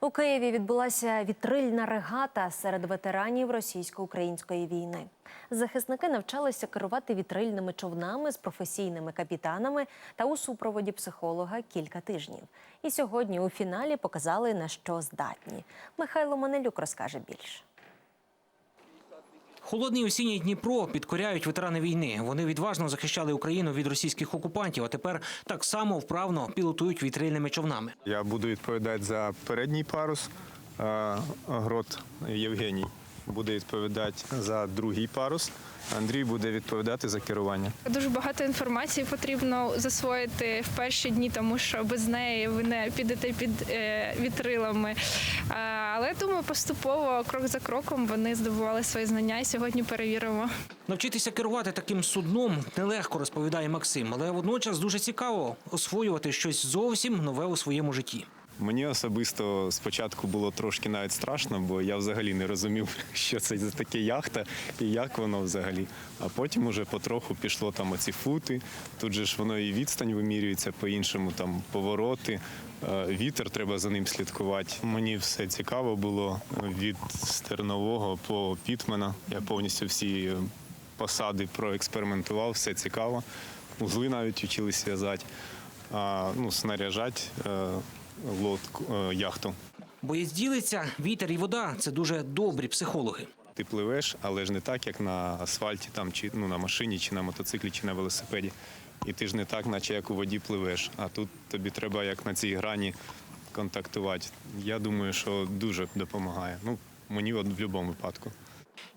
У Києві відбулася вітрильна регата серед ветеранів російсько-української війни. Захисники навчалися керувати вітрильними човнами з професійними капітанами та у супроводі психолога кілька тижнів. І сьогодні у фіналі показали на що здатні. Михайло Манелюк розкаже більше. Холодний осінній Дніпро підкоряють ветерани війни. Вони відважно захищали Україну від російських окупантів, а тепер так само вправно пілотують вітрильними човнами. Я буду відповідати за передній парус. Грот Євгеній буде відповідати за другий парус. Андрій буде відповідати за керування. Дуже багато інформації потрібно засвоїти в перші дні, тому що без неї ви не підете під е, вітрилами. Але думаю, поступово, крок за кроком, вони здобували свої знання і сьогодні перевіримо. Навчитися керувати таким судном нелегко, розповідає Максим, але водночас дуже цікаво освоювати щось зовсім нове у своєму житті. Мені особисто спочатку було трошки навіть страшно, бо я взагалі не розумів, що це за таке яхта і як воно взагалі. А потім уже потроху пішло там оці фути. Тут же ж воно і відстань вимірюється по-іншому, там повороти, е, вітер треба за ним слідкувати. Мені все цікаво було від стернового по пітмена. Я повністю всі е, посади проекспериментував, все цікаво. Узли навіть вчились зв'язати, а, ну, снаряжати е, лодку, е, яхту. Боєць ділиться, вітер і вода це дуже добрі психологи. Ти пливеш, але ж не так, як на асфальті, там, чи ну, на машині, чи на мотоциклі, чи на велосипеді. І ти ж не так, наче як у воді пливеш. А тут тобі треба як на цій грані контактувати. Я думаю, що дуже допомагає. Ну, мені от в будь-якому випадку.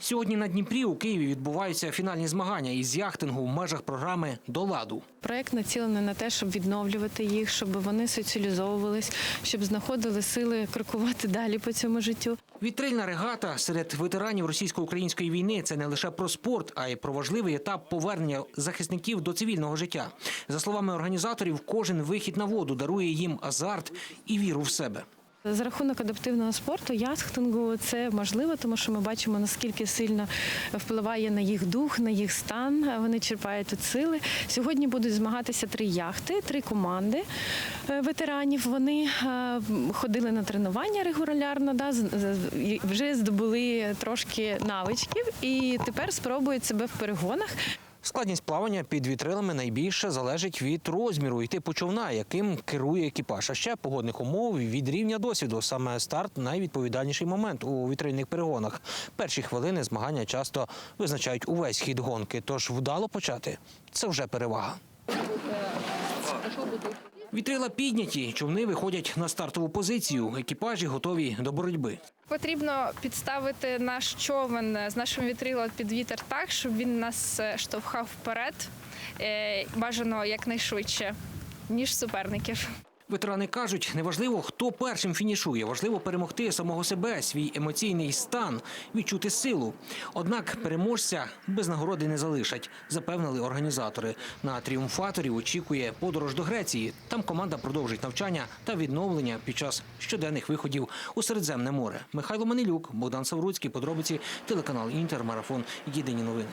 Сьогодні на Дніпрі у Києві відбуваються фінальні змагання із яхтингу в межах програми до ладу. Проект націлений на те, щоб відновлювати їх, щоб вони соціалізовувались, щоб знаходили сили крокувати далі по цьому життю. Вітрильна регата серед ветеранів російсько-української війни це не лише про спорт, а й про важливий етап повернення захисників до цивільного життя. За словами організаторів, кожен вихід на воду дарує їм азарт і віру в себе. За рахунок адаптивного спорту, яхтингу це можливо, тому що ми бачимо наскільки сильно впливає на їх дух, на їх стан. Вони черпають тут сили. Сьогодні будуть змагатися три яхти, три команди е, ветеранів. Вони е, ходили на тренування регулярно, да, вже здобули трошки навичків і тепер спробують себе в перегонах. Складність плавання під вітрилами найбільше залежить від розміру і типу човна, яким керує екіпаж. А ще погодних умов від рівня досвіду. Саме старт найвідповідальніший момент у вітрильних перегонах. Перші хвилини змагання часто визначають увесь хід гонки, тож вдало почати це вже перевага. Вітрила підняті, човни виходять на стартову позицію. Екіпажі готові до боротьби. Потрібно підставити наш човен з нашим вітрилом під вітер так, щоб він нас е, штовхав вперед, е, бажано якнайшвидше, ніж суперників. Ветерани кажуть, неважливо, хто першим фінішує, важливо перемогти самого себе, свій емоційний стан, відчути силу. Однак переможця без нагороди не залишать, запевнили організатори. На тріумфаторів очікує подорож до Греції. Там команда продовжить навчання та відновлення під час щоденних виходів у Середземне море. Михайло Манилюк, Богдан Савруцький, подробиці, телеканал Інтер, марафон. Єдині новини.